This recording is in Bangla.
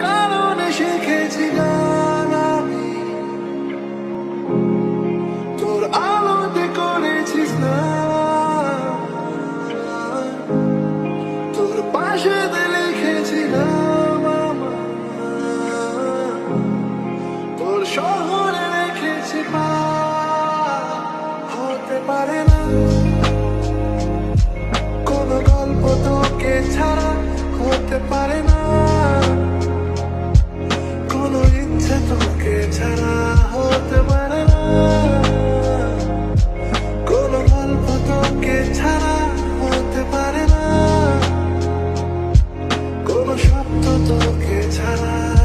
কারণে শিখেছি আমি। তোর আলোতে করেছি স্নান। তোর পাশে লিখেছিলাম আমার। তোর শহরে রেখেছি পা। হতে পারে না কোনো গল্প তোকে তোকে ছাড়া